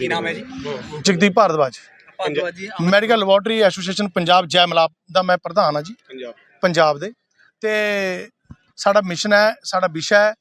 ਨਾਮ ਹੈ ਜੀ? ਜਗਦੀਪ ਭਾਰਦਵਾਜ। ਭਾਰਦਵਾਜ ਜੀ ਮੈਡੀਕਲ ਲੈਬੋਰਟਰੀ ਐਸੋਸੀਏਸ਼ਨ ਪੰਜਾਬ ਜੈ ਮਲਾਪ ਦਾ ਮੈਂ ਪ੍ਰਧਾਨ ਹਾਂ ਜੀ। ਪੰਜਾਬ। ਪੰਜਾਬ ਦੇ। ਤੇ ਸਾਡਾ ਮਿਸ਼ਨ ਹੈ ਸਾਡਾ ਵਿਸ਼ਾ ਹੈ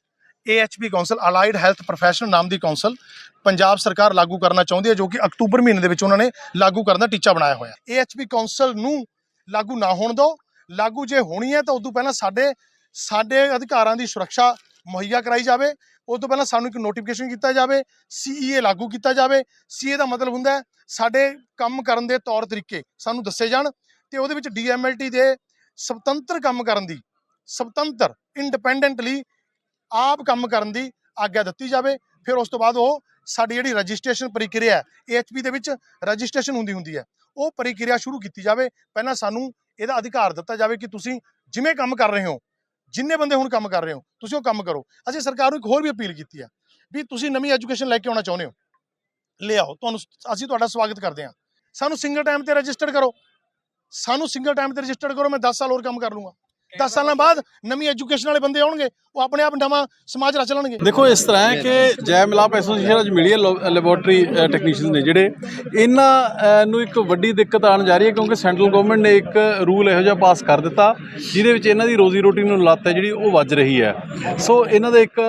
AHP council allied health professional ਨਾਮ ਦੀ ਕਾਉਂਸਲ ਪੰਜਾਬ ਸਰਕਾਰ ਲਾਗੂ ਕਰਨਾ ਚਾਹੁੰਦੀ ਹੈ ਜੋ ਕਿ ਅਕਤੂਬਰ ਮਹੀਨੇ ਦੇ ਵਿੱਚ ਉਹਨਾਂ ਨੇ ਲਾਗੂ ਕਰਨ ਦਾ ਟੀਚਾ ਬਣਾਇਆ ਹੋਇਆ। ਹੈ AHP ਕਾਉਂਸਲ ਨੂੰ ਲਾਗੂ ਨਾ ਹੋਣ ਦਿਓ ਲਾਗੂ ਜੇ ਹੋਣੀ ਹੈ ਤਾਂ ਉਦੋਂ ਪਹਿਲਾਂ ਸਾਡੇ ਸਾਡੇ ਅਧਿਕਾਰਾਂ ਦੀ ਸੁਰੱਖਿਆ ਮੁਹੱਈਆ ਕਰਾਈ ਜਾਵੇ ਉਸ ਤੋਂ ਪਹਿਲਾਂ ਸਾਨੂੰ ਇੱਕ ਨੋਟੀਫਿਕੇਸ਼ਨ ਕੀਤਾ ਜਾਵੇ CEA ਲਾਗੂ ਕੀਤਾ ਜਾਵੇ। CA ਦਾ ਮਤਲਬ ਹੁੰਦਾ ਸਾਡੇ ਕੰਮ ਕਰਨ ਦੇ ਤੌਰ ਤਰੀਕੇ ਸਾਨੂੰ ਦੱਸੇ ਜਾਣ ਤੇ ਉਹਦੇ ਵਿੱਚ DMLT ਦੇ ਸੁਤੰਤਰ ਕੰਮ ਕਰਨ ਦੀ ਸੁਤੰਤਰ ਇੰਡੀਪੈਂਡੈਂਟਲੀ ਆਪ ਕੰਮ ਕਰਨ ਦੀ ਆਗਿਆ ਦਿੱਤੀ ਜਾਵੇ। ਫਿਰ ਉਸ ਤੋਂ ਬਾਅਦ ਉਹ ਸਾਡੀ ਜਿਹੜੀ ਰਜਿਸਟ੍ਰੇਸ਼ਨ ਪ੍ਰਕਿਰਿਆ ਹੈ AHP ਦੇ ਵਿੱਚ ਰਜਿਸਟ੍ਰੇਸ਼ਨ ਹੁੰਦੀ ਹੁੰਦੀ ਹੈ, ਉਹ ਪ੍ਰਕਿਰਿਆ ਸ਼ੁਰੂ ਕੀਤੀ ਜਾਵੇ। ਪਹਿਲਾਂ ਸਾਨੂੰ ਇਹਦਾ ਅਧਿਕਾਰ ਦਿੱਤਾ ਜਾਵੇ ਕਿ ਤੁਸੀਂ ਜਿਵੇਂ ਕੰਮ ਕਰ ਰਹੇ ਹੋ ਜਿੰਨੇ ਬੰਦੇ ਹੁਣ ਕੰਮ ਕਰ ਰਹੇ ਹੋ, ਤੁਸੀਂ ਉਹ ਕੰਮ ਕਰੋ। ਅਸੀਂ ਸਰਕਾਰ ਨੂੰ ਇੱਕ ਹੋਰ ਵੀ ਅਪੀਲ ਕੀਤੀ ਹੈ ਵੀ ਤੁਸੀਂ ਨਵੀਂ ਐਜੂਕੇਸ਼ਨ ਲੈ ਕੇ ਆਉਣਾ ਚਾਹੁੰਦੇ ਹੋ। ਲੈ ਆਓ, ਤੁਹਾਨੂੰ ਅਸੀਂ ਤੁਹਾਡਾ ਸਵਾਗਤ ਕਰਦੇ ਹਾਂ। ਸਾਨੂੰ ਸਿੰਗਲ ਟਾਈਮ ਤੇ ਰਜਿਸਟਰਡ ਕਰੋ। ਸਾਨੂੰ ਸਿੰਗਲ ਟਾਈਮ ਤੇ ਰਜਿਸਟਰਡ ਕਰੋ, ਮੈਂ 10 ਸਾਲ ਹੋਰ ਕੰਮ ਕਰ ਲੂੰਗਾ। 10 ਸਾਲਾਂ ਬਾਅਦ ਨਵੀਂ ਐਜੂਕੇਸ਼ਨ ਵਾਲੇ ਬੰਦੇ ਆਉਣਗੇ, ਉਹ ਆਪਣੇ ਆਪ ਨਵਾਂ ਸਮਾਜ ਰਚ ਲੈਣਗੇ। ਦੇਖੋ, ਇਸ ਤਰ੍ਹਾਂ ਹੈ ਕਿ ਜੈ ਮਿਲਾਪ ਐਸੋਸੀਏਸ਼ਨ ਅੱਜ ਮਿਲੀ ਲੈਬੋਰਟਰੀ ਟੈਕਨੀਸ਼ੀਅਨਸ ਨੇ ਜਿਹੜੇ ਇਹਨਾਂ ਨੂੰ ਇੱਕ ਵੱਡੀ ਦਿੱਕਤ ਆਉਣ ਜਾ ਰਹੀ ਹੈ ਕਿਉਂਕਿ ਸੈਂਟਰਲ ਗਵਰਨਮੈਂਟ ਨੇ ਇੱਕ ਰੂਲ ਇਹੋ ਜਿਹਾ ਪਾਸ ਕਰ ਦਿੱਤਾ, ਜਿਹਦੇ ਵਿੱਚ ਇਹਨਾਂ ਦੀ ਰੋਜ਼ੀ ਰੋਟੀ ਨੂੰ ਲੱਤ ਹੈ ਜਿਹੜੀ ਉਹ ਵੱਜ ਰਹੀ ਹੈ। ਸੋ ਇਹਨਾਂ ਦਾ ਇੱਕ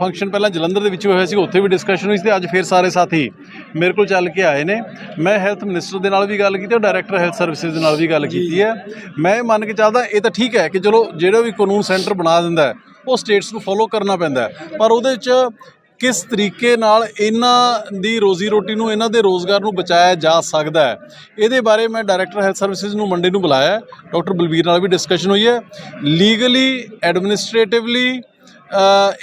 ਫੰਕਸ਼ਨ ਪਹਿਲਾਂ ਜਲੰਧਰ ਦੇ ਵਿੱਚ ਹੋਇਆ ਸੀ, ਉੱਥੇ ਵੀ ਡਿਸਕਸ਼ਨ ਹੋਈ ਸੀ ਤੇ ਅੱਜ ਫਿਰ ਸਾਰੇ ਸਾਥੀ ਮੇਰੇ ਕੋਲ ਚੱਲ ਕੇ ਆਏ ਨੇ। ਮੈਂ ਹੈਲਥ ਮਿਨਿਸਟਰ ਦੇ ਨਾਲ ਵੀ ਗੱਲ ਕੀਤੀ ਔਰ ਡਾਇਰੈਕਟਰ ਹੈਲਥ ਸਰਵਿਸਿਜ਼ ਦੇ ਨਾਲ ਵੀ ਗੱਲ ਕੀਤੀ ਹੈ। ਮੈਂ ਇਹ ਮੰਨ ਕੇ ਚੱਲਦਾ, ਇਹ ਤਾਂ ਠੀਕ ਹੈ ਕਿ ਚਲੋ ਜਿਹੜਾ ਵੀ ਕਾਨੂੰਨ ਸੈਂਟਰ ਬਣਾ ਦਿੰਦਾ ਉਹ ਸਟੇਟਸ ਨੂੰ ਫੋਲੋ ਕਰਨਾ ਪੈਂਦਾ ਪਰ ਉਹਦੇ 'ਚ ਕਿਸ ਤਰੀਕੇ ਨਾਲ ਇਹਨਾਂ ਦੀ ਰੋਜ਼ੀ ਰੋਟੀ ਨੂੰ, ਇਹਨਾਂ ਦੇ ਰੋਜ਼ਗਾਰ ਨੂੰ ਬਚਾਇਆ ਜਾ ਸਕਦਾ ਹੈ, ਇਹਦੇ ਬਾਰੇ ਮੈਂ ਡਾਇਰੈਕਟਰ ਹੈਲਥ ਸਰਵਿਸਿਜ਼ ਨੂੰ ਮੰਡੇ ਨੂੰ ਬੁਲਾਇਆ ਡਾਕਟਰ ਬਲਬੀਰ ਨਾਲ ਵੀ ਡਿਸਕਸ਼ਨ ਹੋਈ ਹੈ। ਲੀਗਲੀ ਐਡਮਿਨਿਸਟ੍ਰੇਟਿਵਲੀ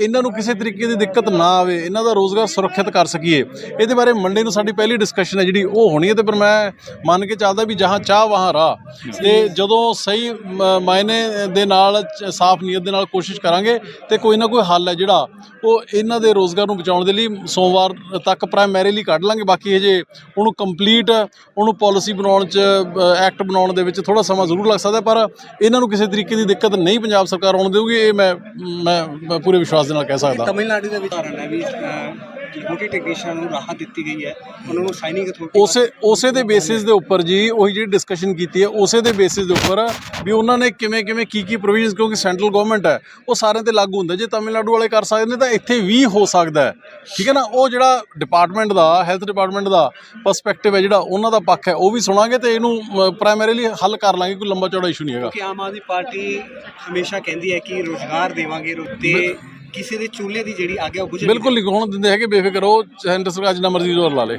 ਇਹਨਾਂ ਨੂੰ ਕਿਸੇ ਤਰੀਕੇ ਦੀ ਦਿੱਕਤ ਨਾ ਆਵੇ, ਇਹਨਾਂ ਦਾ ਰੋਜ਼ਗਾਰ ਸੁਰੱਖਿਅਤ ਕਰ ਸਕੀਏ। ਇਹਦੇ ਬਾਰੇ ਮੰਡੇ ਨੂੰ ਸਾਡੀ ਪਹਿਲੀ ਡਿਸਕਸ਼ਨ ਹੈ ਜਿਹੜੀ ਉਹ ਹੋਣੀ ਹੈ ਤੇ ਪਰ ਮੈਂ ਮੰਨ ਕੇ ਚੱਲਦਾ ਵੀ ਜਹਾਂ ਚਾਹ, ਵਹਾਂ ਰਾਹ। ਤੇ ਜਦੋਂ ਸਹੀ ਮ- ਮਾਇਨੇ ਦੇ ਨਾਲ, ਸਾਫ਼ ਨੀਅਤ ਦੇ ਨਾਲ ਕੋਸ਼ਿਸ਼ ਕਰਾਂਗੇ ਤੇ ਕੋਈ ਨਾ ਕੋਈ ਹੱਲ ਹੈ ਜਿਹੜਾ ਉਹ ਇਹਨਾਂ ਦੇ ਰੋਜ਼ਗਾਰ ਨੂੰ ਬਚਾਉਣ ਦੇ ਲਈ ਸੋਮਵਾਰ ਤੱਕ ਪ੍ਰਾਇਮਰੀਲੀ ਕੱਢ ਲਾਂਗੇ। ਬਾਕੀ ਹਜੇ ਉਹਨੂੰ ਕੰਪਲੀਟ ਉਹਨੂੰ ਪਾਲਿਸੀ ਬਣਾਉਣ ਚ ਐਕਟ ਬਣਾਉਣ ਦੇ ਵਿੱਚ ਥੋੜਾ ਸਮਾਂ ਜ਼ਰੂਰ ਲੱਗ ਸਕਦਾ, ਪਰ ਇਹਨਾਂ ਨੂੰ ਕਿਸੇ ਤਰੀਕੇ ਦੀ ਦਿੱਕਤ ਨਹੀਂ ਪੰਜਾਬ ਸਰਕਾਰ ਆਉਣ ਦੇਊਗੀ, ਇਹ ਮੈਂ ਮੈਂ ਪੂਰੇ ਵਿਸ਼ਵਾਸ ਦੇ ਨਾਲ ਕਹਿ ਸਕਦਾ। ਤਮਿਲਨਾਡੂ ਦੇ ਵਿੱਚ ਕਾਰਨ ਹੈ ਵੀ ਡਿਊਟੀ ਟੈਕਨੀਸ਼ੀਅਨ ਨੂੰ ਰਾਹਤ ਦਿੱਤੀ ਗਈ ਹੈ। ਉਹਨਾਂ ਨੂੰ ਸਾਈਨਿੰਗ ਅਥਾਰਟੀ ਉਸੇ ਉਸੇ ਦੇ ਬੇਸਿਸ ਦੇ ਉੱਪਰ ਜੀ ਉਹੀ ਜਿਹੜੀ ਡਿਸਕਸ਼ਨ ਕੀਤੀ ਹੈ ਉਸੇ ਦੇ ਬੇਸਿਸ ਦੇ ਉੱਪਰ ਵੀ ਉਹਨਾਂ ਨੇ ਕਿਵੇਂ ਕਿਵੇਂ ਕੀ ਕੀ ਪ੍ਰੋਵੀਜ਼ਨਸ ਕਿਉਂਕਿ ਸੈਂਟਰਲ ਗਵਰਨਮੈਂਟ ਹੈ ਉਹ ਸਾਰਿਆਂ ਤੇ ਲਾਗੂ ਹੁੰਦਾ। ਜੇ ਤਾਮਿਲਨਾਡੂ ਵਾਲੇ ਕਰ ਸਕਦੇ ਨੇ ਤਾਂ ਇੱਥੇ ਵੀ ਹੋ ਸਕਦਾ ਹੈ। ਠੀਕ ਹੈ ਨਾ? ਉਹ ਜਿਹੜਾ ਡਿਪਾਰਟਮੈਂਟ ਦਾ ਹੈਲਥ ਡਿਪਾਰਟਮੈਂਟ ਦਾ ਪਰਸਪੈਕਟਿਵ ਹੈ ਜਿਹੜਾ ਉਹਨਾਂ ਦਾ ਪੱਖ ਹੈ ਉਹ ਵੀ ਸੁਣਾਂਗੇ ਤੇ ਇਹਨੂੰ ਪ੍ਰਾਇਮਰੀਲੀ ਹੱਲ ਕਰ ਲਾਂਗੇ ਕੋਈ ਲੰਬਾ ਚੌੜਾ ਇਸ਼ੂ ਨਹੀਂ ਹੈਗਾ। ਕਿ ਆਮ ਆਦਮੀ ਪਾਰਟੀ ਹਮੇਸ਼ਾ ਕਹਿੰਦੀ ਹੈ ਕਿ ਰੋਜ਼ਗਾਰ ਦੇਵਾਂਗੇ ਤੇ ਕਿਸੇ ਦੇ ਚੂਲੇ ਦੀ ਜਿਹੜੀ ਅੱਗ ਹੈ ਉਹ ਬਿਲਕੁਲ ਨਹੀਂ ਹੋਣ ਦਿੰਦੇ ਹੈਗੇ ਬੇਫਿਕਰ ਉਹ ਸੈਂਟਰ ਸਰਕਾਰ ਜਿੰਨਾ ਮਰਜ਼ੀ ਜ਼ੋਰ ਲਾ ਲੇ।